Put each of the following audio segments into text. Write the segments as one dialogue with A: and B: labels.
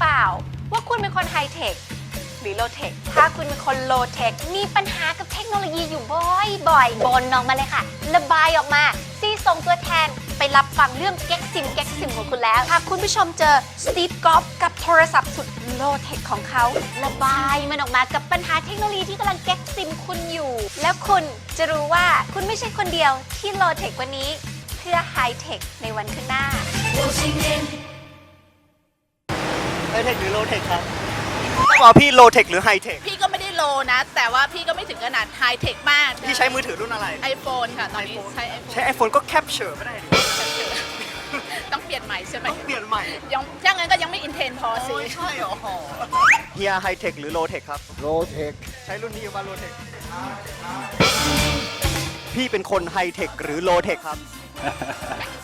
A: เปล่า ว่าคุณเป็นคนไฮเทคหรือโลเทค ถ้าคุณเป็นคนโลเทค มีปัญหากับเทคโนโลยีอยู่บ่อยๆบนออกมาเลยค่ะ ระบายออกมา ซีส่งตัวแทนไปรับฟังเรื่องเก๊กซิมเก๊กซิมของคุณแล้ว ถ้าคุณผู้ชมเจอสตีฟกอฟกับโทรศัพท์สุดโลเทคของเขา ระบายมันออกมากับปัญหาเทคโนโลยีที่กำลังเก๊กซิมคุณอยู่ แล้วคุณจะรู้ว่าคุณไม่ใช่คนเดียวที่โลเทคว่านี้ เพื่อไฮเทคในวันข้างหน้า
B: เทคหรือโลเทคครับต้องบอกพี่โลเทคหรือไฮเทค
C: พี่ก็ไม่ได้โลนะ แต่ว่าพี่ก็ไม่ถึงขนาดไฮเทคมาก
B: พี่ใช้มือถือรุ่นอะไร
C: ไอโฟนค่ะ ตอนนี้ใช้ไอโฟน
B: ใช้ iPhone ก็แคปเชอร์ไม่ได้ดิ
C: ต้องเปลี่ยนใหม่ใช่ไหม
B: ต้องเปลี่ยนใหม่
C: ยังถ้างั้นก็ยังไม่อินเทนพอสิ
B: โอ้ยใช่เหรอเฮียไฮเทคหรือโลเทคครับ
D: โลเทค
B: ใช้รุ่นนี้อยู่บ้านโลเทคพี่เป็นคนไฮเทคหรือโลเทคครับ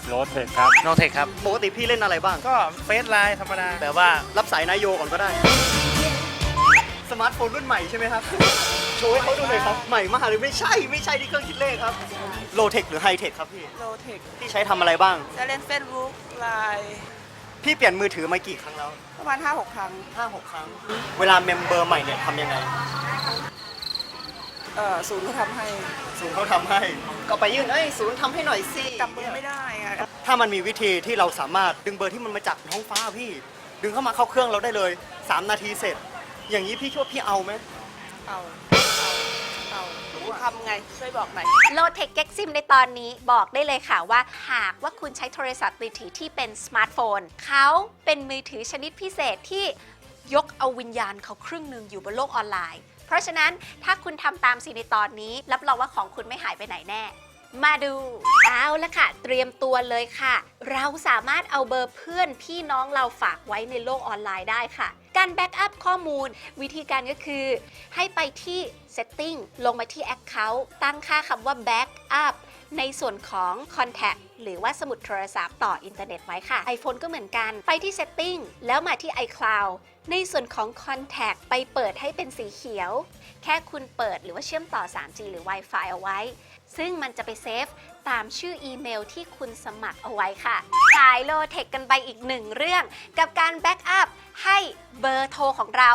E: โรถเทคครับ
F: โนเทคครับ
B: ปกติพี่เล่นอะไรบ้าง
F: ก็เฟซไลน์ธรรมดา แต่ว่า
B: รับสายนายโยก่อนก็ได้ สมาร์ทโฟนรุ่นใหม่ใช่ไหมครับ โชว์ให้เขาดูหน่อยครับ ใหม่มากหรือไม่ใช่ไม่ใช่ที่เครื่องคิดเลขครับ โลเทคหรือไฮเทคครับพี่
G: โลเทค
B: พี่ใช้ทำอะไรบ้าง
G: จะเล่นเฟซบุ๊กไลน์
B: พี่เปลี่ยนมือถือมากี่ครั้งแล้ว
G: ประมาณ5-6 ครั้ง
B: ห้าหกครั้ง เวลาเมมเบอร์ใหม่เนี่ยทำยังไง
G: เอ่อศูนย์เขาทำให้
B: ศูนย์เขาทำให้ ก็ไปยื่นเอ้ยศูนย์ทำให้หน่อยสิ
G: กลับมือไม่ได้อะ
B: ถ้ามันมีวิธีที่เราสามารถดึงเบอร์ที่มันมาจากท้องฟ้าพี่ ดึงเข้ามาเข้าเครื่องเราได้เลย 3 นาทีเสร็จ อย่างนี้พี่คิดว่าพี่เอาไหม
G: เอาเอาเอาทำไงช่วยบอกหน่อย
A: โลเทคเก็กซิมในตอนนี้บอกได้เลยค่ะว่า หากว่าคุณใช้โทรศัพท์มือถือที่เป็นสมาร์ทโฟนเขาเป็นมือถือชนิดพิเศษที่ยกเอาวิญญาณเขาครึ่งหนึ่งอยู่บนโลกออนไลน์ เพราะฉะนั้นถ้าคุณทำตามสีในตอนนี้ รับรองว่าของคุณไม่หายไปไหนแน่ มาดู เอาละค่ะ เตรียมตัวเลยค่ะ เราสามารถเอาเบอร์เพื่อนพี่น้องเราฝากไว้ในโลกออนไลน์ได้ค่ะ การแบ็กอัพข้อมูล วิธีการก็คือ ให้ไปที่ Setting ลงมาที่ Account ตั้งค่าคำว่า Backup ในส่วนของ Contact หรือว่าสมุดโทรศัพท์ต่ออินเทอร์เน็ตไว้ค่ะ iPhone ก็เหมือนกัน ไปที่ Setting แล้วมาที่ iCloud ในส่วนของ Contact ไปเปิดให้เป็นสีเขียว แค่คุณเปิดหรือว่าเชื่อมต่อ 3G หรือ Wi-Fi เอาไว้ ซึ่งมันจะไปเซฟตามชื่ออีเมลที่คุณสมัครเอาไว้ค่ะขายโลเทคกันไปอีกหนึ่งเรื่อง กับการแบ็กอัพให้เบอร์โทรของเรา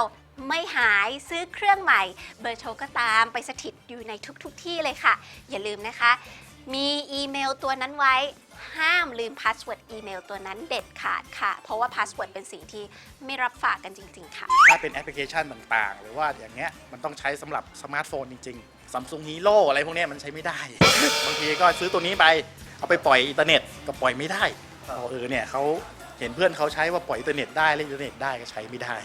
A: ไม่หายซื้อเครื่องใหม่ เบอร์โทรก็ตามไปสถิตอยู่ในทุกๆทที่เลยค่ะ อย่าลืมนะคะ มีอีเมลตัวนั้นไว้ ห้ามลืมพาสเวิร์ดอีเมลตัวนั้นเด็ดขาดค่ะ เพราะว่าพาสเวิร์ดเป็นสิ่งที่ไม่รับฝากกันจริง ๆ ค่ะ
E: ถ้าเป็นแอปพลิเคชันต่างๆ หรือว่าอย่างเงี้ยมันต้องใช้สำหรับสมาร์ทโฟนจริงๆ Samsung Hero อะไรพวกเนี้ยมันใช้ไม่ได้ บางทีก็ซื้อตัวนี้ไป เอาไปปล่อยอินเทอร์เน็ตก็ปล่อยไม่ได้อ๋อเออเนี่ยเขาเห็นเพื่อนเขาใช้ว่าปล่อยอินเทอร์เน็ตได้เล่นอินเทอร์เน็ตได้ก็ใช้ไม่ได้